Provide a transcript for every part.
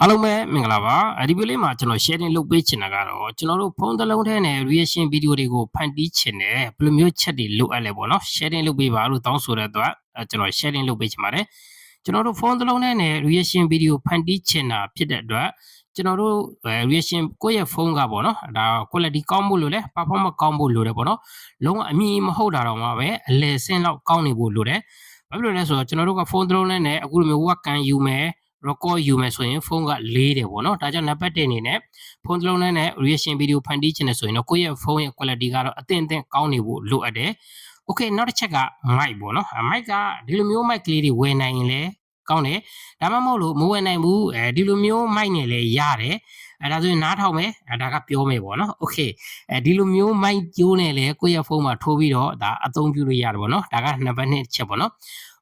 အားလုံးပဲမင်္ဂလာပါဒီဗီဒီယိုလေးမှာကျွန်တော် sharing လုပ်ပေးချင်တာကတော့ကျွန်တော်တို့ဖုန်းတစ်လုံးထဲနဲ့ reaction video တွေကိုဖန်တီးချင်တယ်ဘယ်လိုမျိုးချက်တွေလိုအပ်လဲပေါ့နော် sharing လုပ်ပေးပါလို့တောင်းဆိုတဲ့အတွက်အဲကျွန်တော် sharing လုပ်ပေးချင်ပါတယ်ကျွန်တော်တို့ဖုန်းတစ်လုံးထဲနဲ့ reaction video ဖန်တီးချင်တာဖြစ်တဲ့အတွက်ကျွန်တော်တို့အဲ reaction ကိုယ့်ရဲ့ဖုန်းကပေါ့နော်ဒါ quality ကောင်းဖို့လိုတယ် performance ကောင်းဖို့လိုတယ်ပေါ့နော်လုံးဝအမြင်မဟုတ်တာတော့မှပဲအလယ်ဆင်းလောက်ကောင်းနေဖို့လိုတယ်ဘာဖြစ်လို့လဲဆိုတော့ကျွန်တော်တို့ကဖုန်းတစ်လုံးထဲနဲ့အခုလိုမျိုး work ကန်ယူမယ် record ယူမယ်ဆိုရင်ဖုန်းကလေးတယ်ပေါ့နော်ဒါကြောင့်နံပါတ်1အနေနဲ့ဖုန်းတစ်လုံးထဲနဲ့ reaction video ဖန်တီးချင်တယ်ဆိုရင်တော့ကိုယ့်ရဲ့ဖုန်းရဲ့ quality ကတော့အသင့်အသင့်ကောင်းနေဖို့လိုအပ်တယ် okay နောက်တစ်ချက်က mic ပေါ့နော်အဲ mic ကဒီလိုမျိုး mic ကလေးတွေဝယ်နိုင်ရင်လည်းကောင်းတယ်ဒါမှမဟုတ်လို့မဝယ်နိုင်ဘူးအဲဒီလိုမျိုး mic နဲ့လည်းရတယ်အဲဒါဆိုရင်နားထောင်မယ်အဲဒါကပြောမယ်ပေါ့နော် okay အဲဒီလိုမျိုး mic ကျိုးနဲ့လည်းကိုယ့်ရဲ့ဖုန်းမှာထိုးပြီးတော့ဒါအသုံးပြုလို့ရတယ်ပေါ့နော်ဒါကနံပါတ်1ချက်ပေါ့နော်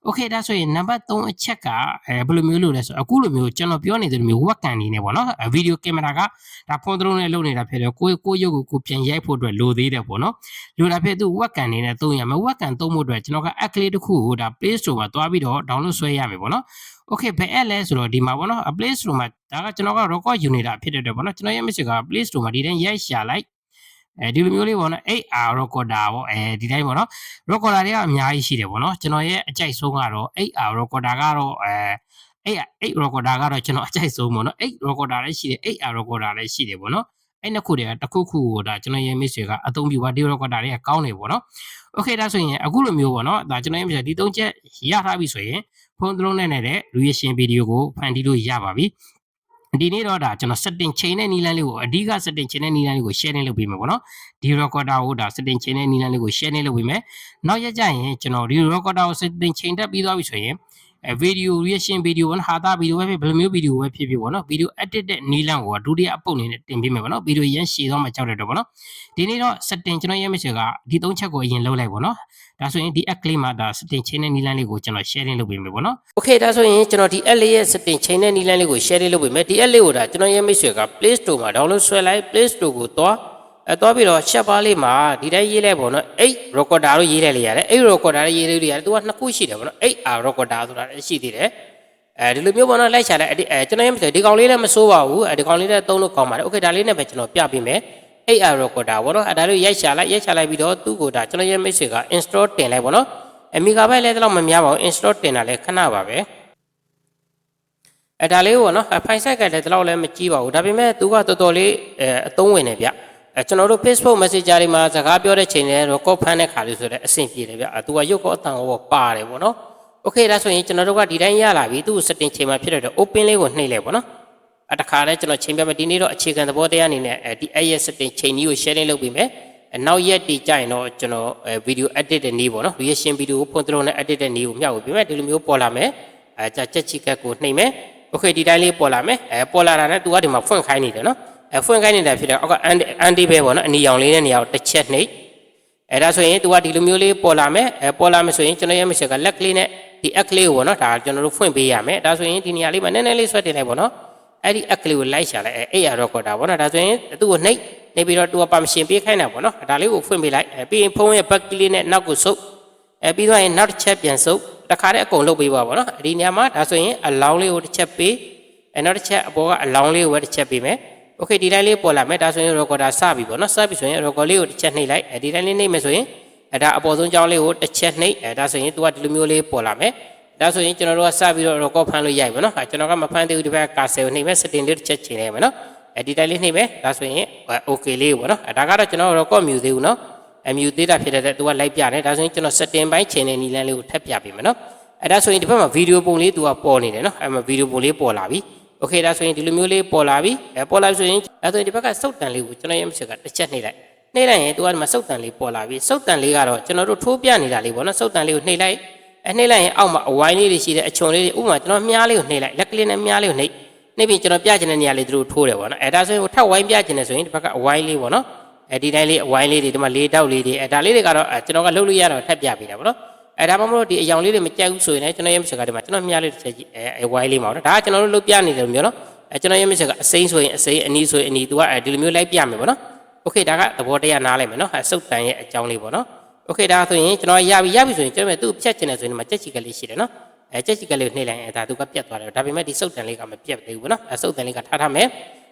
okay ဒါဆိုရင်နံပါတ်3အချက်ကအဲဘယ်လိုမျိုးလုပ်လဲဆိုအခုလိုမျိုးကျွန်တော်ပြောနေတဲ့လိုမျိုးဝက်ကန်နေနေပေါ့နော်ဗီဒီယိုကင်မရာကဒါဖုန်းသုံးနဲ့လုပ်နေတာဖြစ်တယ်ကိုကိုရုပ်ကိုကိုပြန်ရိုက်ဖို့အတွက်လိုသေးတယ်ပေါ့နော်လိုတာဖြစ်သူဝက်ကန်နေနဲ့သုံးရမယ်ဝက်ကန်သုံးဖို့အတွက်ကျွန်တော်က app ကလေးတစ်ခုကိုဒါ Play Store မှာတွားပြီးတော့ download ဆွဲရမယ်ပေါ့နော် okay ဘယ် app လဲဆိုတော့ဒီမှာပေါ့နော် Play Store မှာဒါကကျွန်တော်က record ယူနေတာဖြစ်တဲ့အတွက်ပေါ့နော်ကျွန်တော်ရဲ့ message က Play Store မှာဒီတိုင်းရိုက်ရှာလိုက် အဲဒီလိုမျိုးလေးပေါ့နော် 8R recorder ပေါ့အဲဒီတိုင်းပေါ့နော် recorder တွေကအများကြီးရှိတယ်ပေါ့နော်ကျွန်တော်ရဲ့အကြိုက်ဆုံးကတော့ 8R recorder ကတော့အဲ8 8 recorder ကတော့ကျွန်တော်အကြိုက်ဆုံးပေါ့နော်8 recorder လည်းရှိတယ် 8R recorder လည်းရှိတယ်ပေါ့နော်အဲ့နှစ်ခုတည်းကတစ်ခုခုကိုဒါကျွန်တော်ရဲ့ miss တွေကအသုံးပြုပါဒီ recorder တွေကကောင်းတယ်ပေါ့နော် okay ဒါဆိုရင်အခုလိုမျိုးပေါ့နော်ဒါကျွန်တော်ရဲ့ miss ဒီသုံးချက်ရထားပြီဆိုရင်ဖုန်းသုံးနဲ့နဲ့ reaction video ကိုဖန်တီးလို့ရပါပြီ ဒီနေ့တော့ဒါကျွန်တော် setting ချိန်တဲ့နီလန်းလေးကိုအဓိက setting ချိန်တဲ့နီလန်းလေးကို sharing လုပ်ပေးမယ်ပေါ့နော်ဒီ recorder ကိုဒါ setting ချိန်တဲ့နီလန်းလေးကို sharing လုပ်ပေးမယ်နောက်ရက်ကျရင်ကျွန်တော်ဒီ recorder ကို setting ချိန်တက်ပြီးသွားပြီဆိုရင် အဲ video reaction video နဲ့ဟာတာ video ပဲဖြစ်ဘယ်လိုမျိုး video ပဲဖြစ်ဖြစ်ပေါ့နော် video edit တဲ့နီလန်းကိုဒုတိယအပုတ်အနေနဲ့တင်ပေးမယ်ပေါ့နော် video ရမ်းရှည်သွားမှကြောက်တယ်တော့ပေါ့နော်ဒီနေ့တော့ setting ကျွန်တော်ရဲ့ message ကဒီသုံးချက်ကိုအရင်လုပ်လိုက်ပေါ့နော်ဒါဆိုရင်ဒီ app လေးမှာဒါ setting ချိန်တဲ့နီလန်းလေးကိုကျွန်တော် sharing လုပ်ပေးမယ်ပေါ့နော် okay ဒါဆိုရင်ကျွန်တော်ဒီ app လေးရဲ့ setting ချိန်တဲ့နီလန်းလေးကို sharing လုပ်ပေးမယ်ဒီ app လေးကိုဒါကျွန်တော်ရဲ့ message က Play Store မှာ download ဆွဲလိုက် Play Store ကိုသွား အဲသွားပြီးတော့ share ပါလေးမှာဒီတိုင်းရေးလိုက်ပေါ့နော်အဲ့ recorder လို့ရေးလိုက်လေရတယ်အဲ့ recorder လေးရေးလို့ရတယ်သူကနှစ်ခုရှိတယ်ပေါ့နော်အဲ့ R recorder ဆိုတာလည်းရှိသေးတယ်အဲဒီလိုမျိုးပေါ့နော်လိုက်ချလိုက်အဲကျွန်တော်ရဲ့ message ဒီကောင်လေးလည်းမစိုးပါဘူးအဲဒီကောင်လေးလည်းသုံးလို့ကောင်းပါတယ် okay ဒါလေးနဲ့ပဲကျွန်တော်ပြပေးမယ် AR recorder ပေါ့နော်အဲဒါလေးရိုက်ရှာလိုက်ရိုက်ရှာလိုက်ပြီးတော့သူ့ကိုဒါကျွန်တော်ရဲ့ message က install တင်လိုက်ပေါ့နော်အမီဂါဘိုက်လည်းတော့မများပါဘူး install တင်တာလည်းခဏပါပဲအဲဒါလေးကိုပေါ့နော်ဖိုင်ဆိုက်ကလည်းတော့လည်းမကြည့်ပါဘူးဒါပေမဲ့သူကတော်တော်လေးအဲအသုံးဝင်နေဗျ အဲကျွန်တော်တို့ Facebook Messenger တွေမှာစကားပြောတဲ့ချိန်တွေ record ဖမ်းတဲ့ခါလေးဆိုတဲ့အဆင်ပြေတယ်ဗျအဲသူကရုပ်ကောအတန်ကောပါတယ်ပေါ့နော် okay ဒါဆိုရင်ကျွန်တော်တို့ကဒီတိုင်းရလာပြီသူ့ setting ချိန်မှာဖြစ်တဲ့အတွက် open လေးကိုနှိပ်လိုက်ပေါ့နော်အတခါလဲကျွန်တော်ချိန်ပြမယ်ဒီနေ့တော့အခြေခံသဘောတရားအနေနဲ့အဲဒီ AS setting ချိန်ကြီးကို sharing လုပ်ပေးမယ်အနောက်ရက်တီကြရင်တော့ကျွန်တော်အဲ video edit တဲ့နည်းပေါ့နော် reaction video ကိုဖုန်းသုံးနဲ့ edit တဲ့နည်းကိုမျှဝေပေးမယ်ဒီလိုမျိုးပေါ်လာမယ်အဲကြချက်ချီကတ်ကိုနှိပ်မယ် okay ဒီတိုင်းလေးပေါ်လာမယ်အဲပေါ်လာတာနဲ့သူကဒီမှာဖွင့်ခိုင်းနေတယ်နော် အဲဖွင့်ခိုင်းနေတာဖြစ်တယ်အောက်က anti ပဲပေါ့နော်အနီရောင်လေးနဲ့နေရာကိုတစ်ချက်နှိပ်အဲဒါဆိုရင်သူကဒီလိုမျိုးလေးပေါ်လာမယ်အဲပေါ်လာမယ်ဆိုရင်ကျွန်တော်ရဲ့ message ကလက်ကလေးနဲ့ဒီ app လေးကိုပေါ့နော်ဒါကျွန်တော်တို့ဖွင့်ပေးရမယ်ဒါဆိုရင်ဒီနေရာလေးမှာနည်းနည်းလေးဆွဲတင်လိုက်ပေါ့နော်အဲ့ဒီ app ကလေးကိုလိုက်ရှာလိုက်အဲ့ AR recorder ပေါ့နော်ဒါဆိုရင်သူ့ကိုနှိပ်နေပြီးတော့သူက permission ပေးခိုင်းတာပေါ့နော်ဒါလေးကိုဖွင့်ပေးလိုက်ပြီးရင်ဖုန်းရဲ့ back ကလေးနဲ့နောက်ကိုဆုပ်အဲပြီးတော့ရင်နောက်တစ်ချက်ပြန်ဆုပ်တခါတည်းအကုန်လုပ်ပေးပါပေါ့နော်ဒီနေရာမှာဒါဆိုရင်အလောင်းလေးကိုတစ်ချက်ပေးအဲနောက်တစ်ချက်အပေါ်ကအလောင်းလေးကိုပဲတစ်ချက်ပေးမယ် okay ဒီတိုင်းလေးပေါ်လာမယ်ဒါဆိုရင် recorder စပြီပေါ့နော်စပြီဆိုရင် record လေးကိုတစ်ချက်နှိပ်လိုက်အဲဒီတိုင်းလေးနှိပ်မယ်ဆိုရင်အဲဒါအပေါ်ဆုံးကြောင်းလေးကိုတစ်ချက်နှိပ်အဲဒါဆိုရင်သူကဒီလိုမျိုးလေးပေါ်လာမယ်ဒါဆိုရင်ကျွန်တော်တို့ကစပြီးတော့ record ဖမ်းလို့ရိုက်မယ်နော်အဲကျွန်တော်ကမဖမ်းသေးဘူးဒီဘက်ကကာဆယ်ကိုနှိပ်မယ် setting လေးတစ်ချက်ချိန်လိုက်မယ်နော်အဲဒီတိုင်းလေးနှိပ်မယ်ဒါဆိုရင် okay လေးပေါ့နော်အဲဒါကတော့ကျွန်တော် record မြူသေးဘူးနော်အမြူသေးတာဖြစ်တဲ့သူကလိုက်ပြတယ်ဒါဆိုရင်ကျွန်တော် setting ပိုင်းချိန်တဲ့နီလန်းလေးကိုထပ်ပြပေးမယ်နော်အဲဒါဆိုရင်ဒီဘက်မှာ video ပုံလေးသူကပေါ်နေတယ်နော်အဲမှာ video ပုံလေးပေါ်လာပြီ okay ဒါဆိုရင်ဒီလိုမျိုးလေးပေါ်လာပြီအဲပေါ်လာပြီဆိုရင်အဲဆိုရင်ဒီဘက်ကစုတ်တန်လေးကိုကျွန်တော်ရဲ့ message ကတစ်ချက်နှိပ်လိုက်နှိပ်လိုက်ရင်သူကဒီမှာစုတ်တန်လေးပေါ်လာပြီစုတ်တန်လေးကတော့ကျွန်တော်တို့ထိုးပြနေတာလေးပေါ့နော်စုတ်တန်လေးကိုနှိပ်လိုက်အနှိပ်လိုက်ရင်အောက်မှာအဝိုင်းလေးတွေရှိတဲ့အချုံလေးတွေဥပမာကျွန်တော်မြားလေးကိုနှိပ်လိုက်လက်ကလေးနဲ့မြားလေးကိုနှိပ်နှိပ်ပြီးကျွန်တော်ပြချင်တဲ့နေရာလေးသူတို့ထိုးတယ်ပေါ့နော်အဲဒါဆိုရင်ထပ်ဝိုင်းပြချင်တယ်ဆိုရင်ဒီဘက်ကအဝိုင်းလေးပေါ့နော်အဲဒီတိုင်းလေးအဝိုင်းလေးတွေဒီမှာလေးတောက်လေးတွေအဲဒါလေးတွေကတော့ကျွန်တော်ကလှုပ်လို့ရတော့ထပ်ပြပေးတာပေါ့နော် အဲဒါမှမဟုတ်ဒီအယောင်လေးတွေမကြိုက်ဘူးဆိုရင်လည်းကျွန်တော်ရဲ့ message ကဒီမှာကျွန်တော်မြားလေးတစ်ချက်ကြည့်အဲအဝိုင်းလေးမှာပေါ့နော်ဒါကကျွန်တော်တို့လှုပ်ပြနေတယ်မျိုးနော်အဲကျွန်တော်ရဲ့ message ကအစိမ်းဆိုရင်အစိမ်းအနီးဆိုရင်အနီးသူကဒီလိုမျိုးလိုက်ပြမယ်ပေါ့နော် okay ဒါကသဘောတရားနားလိုက်မယ်နော်အဲစုတ်တန်ရဲ့အကြောင်းလေးပေါ့နော် okay ဒါဆိုရင်ကျွန်တော်ရပြီရပြီဆိုရင်ကျွန်တော်သူ့ဖြတ်ချင်တယ်ဆိုရင်ဒီမှာကြက်ချီကလေးရှိတယ်နော် အဲကြက်ကြီးကလေးကိုနှိပ်လိုက်ရင်အဲဒါသူကပြတ်သွားတယ်ဒါပေမဲ့ဒီစုပ်တန်လေးကမပြတ်သေးဘူးပေါ့နော်အဲစုပ်တန်လေးကထားထားမယ်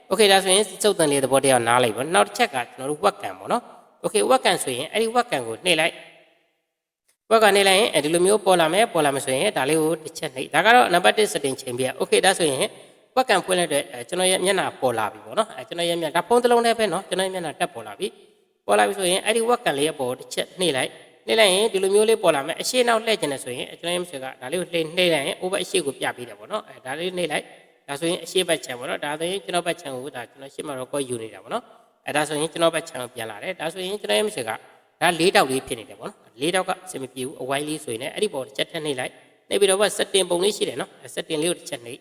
โอเคဒါဆိုရင်စုပ်တန်လေးသဘောတရားနားလိုက်ပေါ့နောက်တစ်ချက်ကကျွန်တော်တို့ဝက်ကန်ပေါ့နော်โอเคဝက်ကန်ဆိုရင်အဲ့ဒီဝက်ကန်ကိုနှိပ်လိုက် ဝက်ကန်နှိပ်လိုက်ရင်အဲဒီလိုမျိုးပေါ်လာမယ်ပေါ်လာမယ်ဆိုရင်ဒါလေးကိုတစ်ချက်နှိပ်ဒါကတော့နံပါတ်1 setting ချိန်ပြโอเคဒါဆိုရင်ဝက်ကန်ဖွင့်လိုက်တဲ့အဲကျွန်တော်ရဲ့မျက်နှာပေါ်လာပြီပေါ့နော်အဲကျွန်တော်ရဲ့မျက်နှာဒါဖုန်းတစ်လုံးနဲ့ပဲနော်ကျွန်တော်ရဲ့မျက်နှာတက်ပေါ်လာပြီပေါ်လာပြီဆိုရင်အဲ့ဒီဝက်ကန်လေးရဲ့ပေါ်တစ်ချက်နှိပ်လိုက်နှိပ်လိုက်ရင်ဒီလိုမျိုးလေးပေါ်လာမယ်အရှိနောက်လှည့်ကျင်တယ်ဆိုရင်ကျွန်တော်ရဲ့မရှိကဒါလေးကိုနှိပ်နှိပ်လိုက်ရင် over အရှိကိုပြပေးတယ်ပေါ့နော်အဲဒါလေးနှိပ်လိုက်ဒါဆိုရင်အရှိဘက်ချန်ပေါ့နော်ဒါဆိုရင်ကျွန်တော်ဘက်ချန်ကိုဒါကျွန်တော်ရှင်းမှာတော့ကိုယူနေတာပေါ့နော်အဲဒါဆိုရင်ကျွန်တော်ဘက်ချန်ကိုပြန်လာတယ်ဒါဆိုရင်ကျွန်တော်ရဲ့မရှိက ဒါ၄တောက်လေးဖြစ်နေတယ်ပေါ့နော်၄တောက်ကအဆင်မပြေဘူးအဝိုင်းလေးဆိုရင်လည်းအဲ့ဒီပေါ်တစ်ချက်ထပ်နှိပ်လိုက်နှိပ်ပြီးတော့ဘက် setting ပုံလေးရှိတယ်နော်အဲ setting လေးကိုတစ်ချက်နှိပ်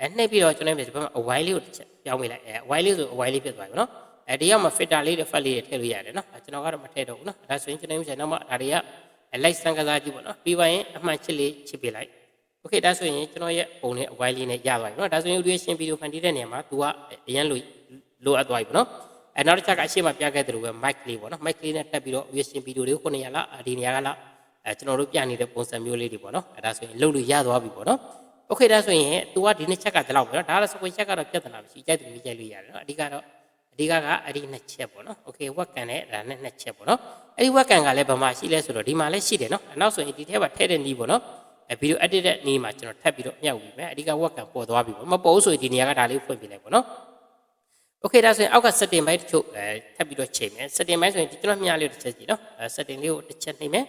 အဲနှိပ်ပြီးတော့ကျွန်တော်ရဲ့ဒီဘက်မှာအဝိုင်းလေးကိုတစ်ချက်ပြောင်းပေးလိုက်အဲအဝိုင်းလေးဆိုအဝိုင်းလေးဖြစ်သွားပြီပေါ့နော်အဲဒီရောက်မှာ filter လေးတွေ fat လေးတွေထည့်လို့ရတယ်နော်အဲကျွန်တော်ကတော့မထည့်တော့ဘူးနော်ဒါဆိုရင်ကျွန်တော်ရဲ့နောက်မှဒါတွေကလိုက်စမ်းကစားကြည့်ပေါ့နော်ပြီးပါရင်အမှန်ချစ်လေးချစ်ပေးလိုက်โอเคဒါဆိုရင်ကျွန်တော်ရဲ့ပုံနဲ့အဝိုင်းလေးနဲ့ရသွားပြီနော်ဒါဆိုရင် reaction video ဖန်တီးတဲ့နေရာမှာ तू ကအရန်လိုလိုအပ်သွားပြီပေါ့နော် အဲနောက်တစ်ချက်ကအရှိမပြခဲ့တယ်လို့ပဲ mic လေးပေါ့နော် mic လေးနဲ့တက်ပြီးတော့ reaction video တွေကိုခုနေရလားဒီနေရာကလားအဲကျွန်တော်တို့ပြနေတဲ့ပုံစံမျိုးလေးတွေပေါ့နော်အဲဒါဆိုရင်လုပ်လို့ရသွားပြီပေါ့နော်โอเคဒါဆိုရင် तू ကဒီနှစ်ချက်ကဒီလောက်ပဲနော်ဒါကတော့စကွေချက်ကတော့ပြဿနာမရှိကြိုက်တယ်ကြိုက်လို့ရတယ်နော်အဓိကတော့အဓိကကအဲ့ဒီနှစ်ချက်ပေါ့နော်โอเคဝက်ကန်နဲ့ဒါနဲ့နှစ်ချက်ပေါ့နော်အဲ့ဒီဝက်ကန်ကလည်းဘာမှရှိလဲဆိုတော့ဒီမှာလည်းရှိတယ်နော်နောက်ဆိုရင်ဒီထဲမှာထည့်တဲ့နီးပေါ့နော်အဲဗီဒီယို edit တဲ့နီးမှာကျွန်တော်ထပ်ပြီးတော့မြှောက်ပြီးမယ်အဓိကဝက်ကန်ပေါ်သွားပြီပေါ့မပေါ်ဘူးဆိုရင်ဒီနေရာကဒါလေးဖွင့်ပြလိုက်ပေါ့နော် โอเคဒါဆိုရင်အောက်က setting ဘိုင်းတချို့အဲထပ်ပြီးတော့ချိန်မယ် setting ဘိုင်းဆိုရင်ဒီကျွန်တော်မြှလေးတစ်ချက်ကြည့်နော်အဲ setting လေးကိုတစ်ချက်နှိပ်မယ်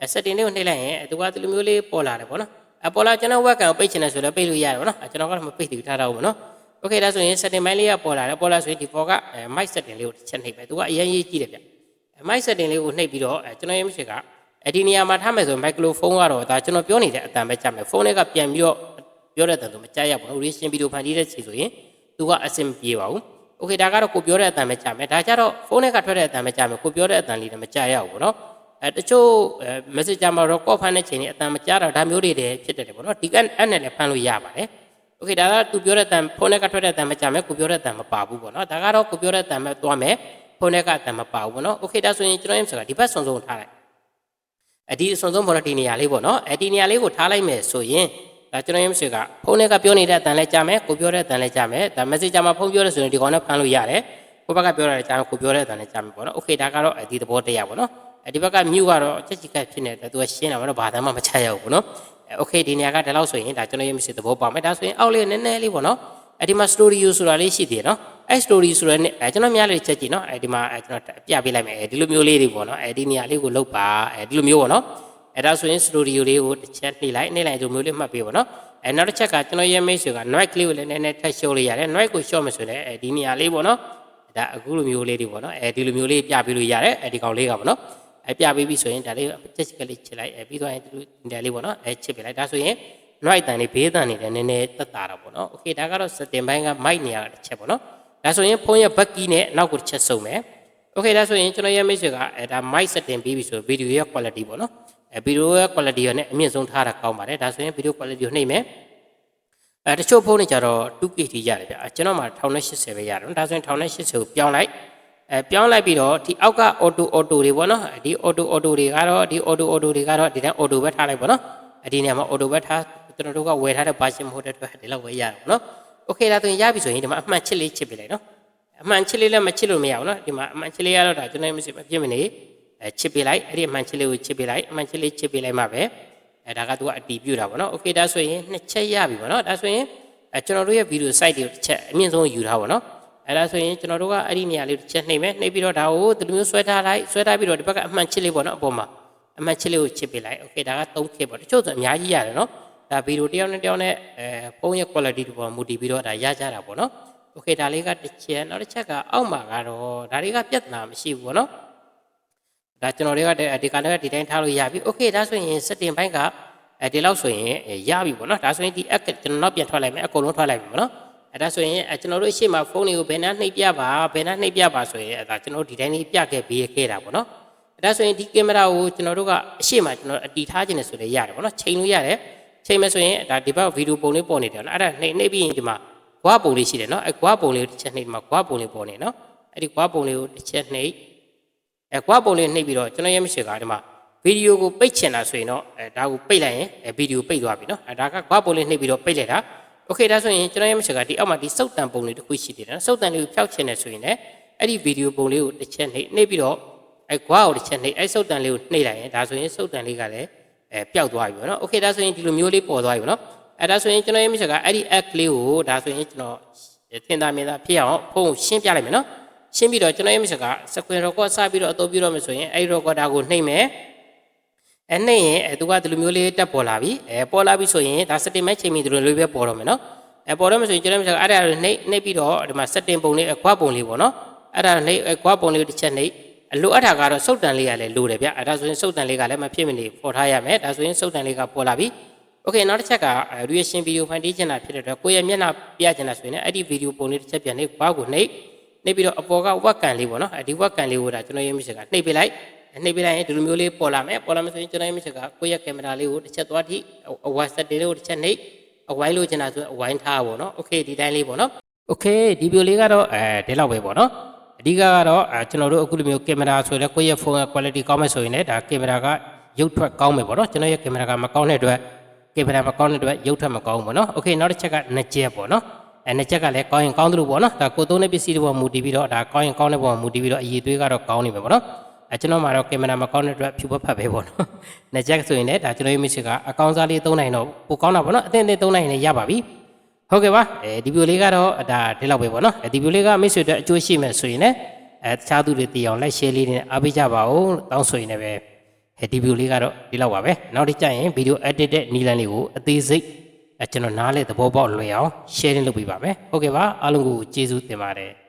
အဲ setting လေးကိုနှိပ်လိုက်ရင်သူကဒီလိုမျိုးလေးပေါ်လာတယ်ပေါ့နော်အပေါ်လာကျွန်တော်ဝက်ကန်ကိုပိတ်ချင်တယ်ဆိုတော့ပိတ်လို့ရတယ်ပေါ့နော်ကျွန်တော်ကတော့မပိတ်သေးဘူးထားတော့ဘူးပေါ့နော်โอเคဒါဆိုရင် setting ဘိုင်းလေးကပေါ်လာတယ်ပေါ်လာဆိုရင်ဒီပေါ်က mic setting လေးကိုတစ်ချက်နှိပ်ပဲသူကအရင်ရေးကြည့်တယ်ဗျ mic setting လေးကိုနှိပ်ပြီးတော့ကျွန်တော်ရဲ့မရှိကအဒီနေရာမှာထားမယ်ဆို microphone ကတော့ဒါကျွန်တော်ပြောနေတဲ့အတန်ပဲကြားမယ်ဖုန်းလေးကပြန်ပြီးတော့ပြောတဲ့အတန်ဆိုမကြားရပါဘူး reaction video ဖန်တီးတဲ့ချိန်ဆိုရင်သူကအဆင်မပြေပါဘူး okay ဒါကတော့ကိုပြောတဲ့အတန်ပဲကြားမယ်ဒါကြတော့ဖုန်းထဲကထွက်တဲ့အတန်ပဲကြားမယ်ကိုပြောတဲ့အတန်လေးလည်းမကြားရဘူးပေါ့နော်အဲတချို့ message မှာတော့ call ဖန်တဲ့ချိန်นี้အတန်မကြားတော့ဒါမျိုးတွေတည်းဖြစ်တယ်ပေါ့နော်ဒီကအဲ့နဲ့လည်းဖန်လို့ရပါတယ် okay ဒါကသူပြောတဲ့အတန်ဖုန်းထဲကထွက်တဲ့အတန်ပဲကြားမယ်ကိုပြောတဲ့အတန်မပါဘူးပေါ့နော်ဒါကတော့ကိုပြောတဲ့အတန်ပဲသွားမယ်ဖုန်းထဲကအတန်မပါဘူးပေါ့နော်။ Okay ဒါဆိုရင်ကျွန်တော်ရဲ့ဆိုတာဒီဘက်စုံစုံထားလိုက်။အဒီအစုံစုံပေါ်တော့ဒီနေရာလေးပေါ့နော်။အဒီနေရာလေးကိုထားလိုက်မယ်ဆိုရင် ဒါကျွန်တော်ရဲ့မရှိကဖုန်းထဲကပြောနေတဲ့အတန်လည်းကြားမယ်ကိုပြောတဲ့အတန်လည်းကြားမယ်။ဒါ message မှာဖုန်းပြောရဆိုရင်ဒီကောင်နဲ့ဖမ်းလို့ရတယ်။ကိုဘက်ကပြောရတယ်ကြားမယ်ကိုပြောတဲ့အတန်လည်းကြားမယ်ပေါ့နော်။ Okay ဒါကတော့ဒီသဘောတရားပေါ့နော်။ဒီဘက်က mute ကတော့ချက်ချီကတ်ဖြစ်နေတဲ့သူကရှင်းတာပေါ့နော်။ဘာသာမှမချရဘူးပေါ့နော်။ Okay ဒီနေရာကဒီလောက်ဆိုရင်ဒါကျွန်တော်ရဲ့မရှိသဘောပေါက်မယ်။ဒါဆိုရင်အောက်လေးနည်းနည်းလေးပေါ့နော်။အဲဒီမှာ studio ဆိုတာလေးရှိသေးတယ်နော်။အဲ story ဆိုရဲအဲကျွန်တော်များလေးချက်ကြည့်နော်အဲဒီမှာအဲကျွန်တော်ပြပေးလိုက်မယ်အဲဒီလိုမျိုးလေးတွေပေါ့နော်အဲဒီနေရာလေးကိုလုတ်ပါအဲဒီလိုမျိုးပေါ့နော် အဲဒါဆိုရင် story လေးကိုတစ်ချက်နှိပ်လိုက်နှိပ်လိုက်ဒီလိုမျိုးလေးမှတ်ပေးပေါ့နော်အဲနောက်တစ်ချက်ကကျွန်တော်ရဲ့ mail ဆိုတာ noise ကလေးကိုလည်းနည်းနည်းထပ်ရှုံးလို့ရတယ် noise ကိုရှော့မယ်ဆိုရင်အဲဒီနေရာလေးပေါ့နော်ဒါအခုလိုမျိုးလေးတွေပေါ့နော်အဲဒီလိုမျိုးလေးပြပေးလို့ရတယ်အဲဒီကောင်လေးကပေါ့နော်အဲပြပေးပြီဆိုရင်ဒါလေးချက်ချက်ကလေးချစ်လိုက်အဲပြီးတော့ဒီနေရာလေးပေါ့နော်အဲချစ်ပေးလိုက်ဒါဆိုရင် right တန်လေးဘေးတန်လေးလည်းနည်းနည်းတက်တာတော့ပေါ့နော် okay ဒါကတော့ setting ဘိုင်းက mic နေရာတစ်ချက်ပေါ့နော်ဒါဆိုရင်ဖုန်းရဲ့ back key နဲ့နောက်ကိုတစ်ချက်စုံမယ် okay ဒါဆိုရင်ကျွန်တော်ရဲ့ message ကအဲဒါ mic setting ပြီးပြီဆိုဗီဒီယိုရဲ့ quality ပေါ့နော် အဲဗီဒီယိုရဲ့ quality ရနဲ့အမြင့်ဆုံးထားတာကောင်းပါတယ်ဒါဆိုရင်ဗီဒီယို quality ကိုနှိပ်မယ်အဲတချို့ဖုန်းတွေကြတော့ 2K ထိရတယ်ဗျကျွန်တော်မှာ1080ပဲရတယ်နော်ဒါဆိုရင်1080ကိုပြောင်းလိုက်အဲပြောင်းလိုက်ပြီးတော့ဒီအောက်က auto auto တွေပေါ့နော်ဒီ auto auto တွေကတော့ဒီ auto auto တွေကတော့ဒီတိုင်း auto ပဲထားလိုက်ပေါ့နော်အဒီနေရာမှာ auto ပဲထားကျွန်တော်တို့ကဝယ်ထားတဲ့ version မဟုတ်တဲ့အတွက်ဒီလောက်ပဲရတယ်ပေါ့နော် okay ဒါဆိုရင်ရပြီဆိုရင်ဒီမှာအမှန်ချစ်လေးချစ်ပေးလိုက်နော်အမှန်ချစ်လေးလည်းမချစ်လို့မရဘူးနော်ဒီမှာအမှန်ချစ်လေးကတော့ဒါကျွန်တော်မဖြစ်မဖြစ်မနေ အဲချစ်ပေးလိုက်အဲ့ဒီအမှန်ချစ်လေးကိုချစ်ပေးလိုက်အမှန်ချစ်လေးချစ်ပေးလိုက်မှပဲအဲဒါကသူကအတီးပြတာပေါ့နော် okay ဒါဆိုရင်နှစ်ချက်ရပြီပေါ့နော်ဒါဆိုရင်အဲကျွန်တော်တို့ရဲ့ video site တွေကိုတစ်ချက်အမြင့်ဆုံးယူထားပါတော့အဲ့ဒါဆိုရင်ကျွန်တော်တို့ကအဲ့ဒီနေရာလေးတစ်ချက်နှိပ်မယ်နှိပ်ပြီးတော့ဒါကိုဒီလိုမျိုးဆွဲထားလိုက်ဆွဲထားပြီးတော့ဒီဘက်ကအမှန်ချစ်လေးပေါ့နော်အပေါ်မှာအမှန်ချစ်လေးကိုချစ်ပေးလိုက် okay ဒါက 3K ပေါ့တချို့ဆိုအများကြီးရတယ်နော်ဒါဗီဒီယိုတစ်ယောက်နဲ့တစ်ယောက်နဲ့အဲပုံရဲ့ quality တွေပေါ်မူတည်ပြီးတော့ဒါရကြတာပေါ့နော် okay ဒါလေးကတစ်ချက်နောက်တစ်ချက်ကအောက်မှာကတော့ဒါတွေကပြဿနာမရှိဘူးပေါ့နော် ဒါကျွန်တော်တွေကဒီကလည်းဒီတိုင်းထားလို့ရပြီ okay ဒါဆိုရင် setting ဘိုင်းကအဲဒီလောက်ဆိုရင်ရပြီပေါ့နော်ဒါဆိုရင်ဒီ app ကျွန်တော်ပြန်ထွက်လိုက်မယ်အကုန်လုံးထွက်လိုက်ပြီပေါ့နော်အဲဒါဆိုရင်ကျွန်တော်တို့အရှိမဖုန်းတွေကိုဘယ်နှနှိပ်ပြပါဘယ်နှနှိပ်ပြပါဆိုရင်အဲဒါကျွန်တော်ဒီတိုင်းလေးပြခဲ့ပေးခဲ့တာပေါ့နော်အဲဒါဆိုရင်ဒီကင်မရာကိုကျွန်တော်တို့ကအရှိမကျွန်တော်အတီထားခြင်းနဲ့ဆိုလည်းရတယ်ပေါ့နော်ချိန်လို့ရတယ်ချိန်မယ်ဆိုရင်ဒါဒီဘက်ဗီဒီယိုပုံလေးပေါ်နေတယ်နော်အဲ့ဒါနှိပ်နှိပ်ပြီးရင်ဒီမှာဂွားပုံလေးရှိတယ်နော်အဲဂွားပုံလေးတစ်ချက်နှိပ်မှာဂွားပုံလေးပေါ်နေနော်အဲ့ဒီဂွားပုံလေးကိုတစ်ချက်နှိပ် အဲဂွားပုံလေးနှိပ်ပြီးတော့ကျွန်တော်ရဲ့မရှိကဒီမှာ ဗီဒီယိုကိုပိတ်ချင်တာဆိုရင်တော့အဲဒါကိုပိတ်လိုက်ရင်အဲဗီဒီယိုပိတ်သွားပြီနော်အဲဒါကကွာပုံလေးနှိပ်ပြီးတော့ပိတ်လိုက်တာโอเคဒါဆိုရင်ကျွန်တော်ရဲ့မချက်ကဒီအောက်မှာဒီစုတ်တန်ပုံလေးတစ်ခုရှိသေးတယ်နော်စုတ်တန်လေးကိုဖျောက်ချင်တယ်ဆိုရင်လည်းအဲ့ဒီဗီဒီယိုပုံလေးကိုတစ်ချက်နှိပ်နှိပ်ပြီးတော့အဲကွာကိုတစ်ချက်နှိပ်အဲစုတ်တန်လေးကိုနှိပ်လိုက်ရင်ဒါဆိုရင်စုတ်တန်လေးကလည်းအဲပျောက်သွားပြီပေါ့နော်โอเคဒါဆိုရင်ဒီလိုမျိုးလေးပေါ်သွားပြီပေါ့နော်အဲဒါဆိုရင်ကျွန်တော်ရဲ့မချက်ကအဲ့ဒီ app လေးကိုဒါဆိုရင်ကျွန်တော်သင်သားမြင်သားဖြစ်အောင်ဖုန်းကိုရှင်းပြလိုက်မယ်နော် ရှင်းပြီးတော့ကျွန်တော်ရဲ့မချက်ကစကွင်ရောကော့စပြီးတော့အသုံးပြုတော့မယ်ဆိုရင်အဲ့ဒီရောကော့တာကိုနှိပ်မယ် အဲနှိမ့်ရင်အဲသူကဒီလိုမျိုးလေးတက်ပေါ်လာပြီအဲပေါ်လာပြီဆိုရင်ဒါစတင်မဲ့ချိန်မီဒီလိုလေးပဲပေါ်တော့မယ်နော်အဲပေါ်တော့မယ်ဆိုရင်ကျွန်တော်တို့အဲ့ဒါကိုနှိမ့်နှိမ့်ပြီးတော့ဒီမှာစတင်ပုံလေးအကွာပုံလေးပေါ့နော်အဲ့ဒါနှိမ့်အကွာပုံလေးကိုတစ်ချက်နှိမ့်အလိုအပ်တာကတော့စုတ်တန်လေးကလည်းလိုတယ်ဗျအဲ့ဒါဆိုရင်စုတ်တန်လေးကလည်းမဖြစ်မနေပေါ်ထားရမယ်ဒါဆိုရင်စုတ်တန်လေးကပေါ်လာပြီโอเคနောက်တစ်ချက်က reaction video ဖန်တီးချင်တာဖြစ်တဲ့အတွက်ကိုယ့်ရဲ့မျက်နှာပြချင်တာဆိုရင်လည်းအဲ့ဒီ video ပုံလေးတစ်ချက်ပြန်နှိမ့်ဘာကိုနှိမ့် နှိမ့်ပြီးတော့အပေါ်ကဝက်ကန်လေးပေါ့နော်အဲဒီဝက်ကန်လေးကိုဒါကျွန်တော်ရေးမရှိကနှိမ့်ပေးလိုက် နှိပ်ပေးလိုက်ရင်ဒီလိုမျိုးလေးပေါ်လာမယ်ပေါ်လာမယ်ဆိုရင်ကျွန်တော်ရဲ့မချက်ကကိုယ့်ရဲ့ကင်မရာလေးကိုတစ်ချက်သွားထိအဝိုင်းစက်တေလေးကိုတစ်ချက်နှိပ်အဝိုင်းလို့ချင်တာဆိုအဝိုင်းထားပါတော့โอเคဒီတိုင်းလေးပေါ့နော်โอเคဒီဗီဒီယိုလေးကတော့အဲဒီလောက်ပဲပေါ့နော်အဓိကကတော့အဲကျွန်တော်တို့အခုလိုမျိုးကင်မရာဆိုတော့ကိုယ့်ရဲ့ဖုန်းရဲ့ quality ကောင်းမယ်ဆိုရင်လည်းဒါကင်မရာကရုပ်ထွက်ကောင်းမယ်ပေါ့နော်ကျွန်တော်ရဲ့ကင်မရာကမကောင်းတဲ့အတွက်ကင်မရာမကောင်းတဲ့အတွက်ရုပ်ထွက်မကောင်းဘူးပေါ့နော်โอเคနောက်တစ်ချက်ကနှစ်ချက်ပေါ့နော် အဲနှစ်ချက်ကလည်းကောင်းရင်ကောင်းသလိုပေါ့နော်ဒါကိုသုံးတဲ့ပစ္စည်းတွေပေါ်မူတည်ပြီးတော့ဒါကောင်းရင်ကောင်းတဲ့ပေါ်မူတည်ပြီးတော့အည်သွေးကတော့ကောင်းနေမယ်ပေါ့နော်အဲကျွန်တော်မှာတော့ကင်မရာမကောင်းတဲ့အတွက်ဖြူဖက်ဖက်ပဲပေါ့နော်။နှစ်ချက်ဆိုရင်လည်းဒါကျွန်တော်ရဲ့ message ကအကောင်းစားလေးသုံးနိုင်တော့ပိုကောင်းတာပေါ့နော်။အသင့်အသင့်သုံးနိုင်ရင်လည်းရပါပြီ။ဟုတ်ကဲ့ပါ။အဲဒီဗီဒီယိုလေးကတော့ဒါဒီလောက်ပဲပေါ့နော်။အဲဒီဗီဒီယိုလေးက message အတွက်အကျိုးရှိမယ်ဆိုရင်လည်းအဲတခြားသူတွေသိအောင် like share လေးနဲ့အားပေးကြပါဦး။တောင်းဆိုရင်လည်းပဲအဲဒီဗီဒီယိုလေးကတော့ဒီလောက်ပါပဲ။နောက်တစ်ကြရင်ဗီဒီယို edit တဲ့နည်းလမ်းလေးကိုအသေးစိတ် အဲကျွန်တော်နားလဲသဘောပေါက်လွယ်အောင် sharing လုပ်ပေးပါမယ်။ဟုတ်ကဲ့ပါအားလုံးကိုကျေးဇူးတင်ပါတယ်။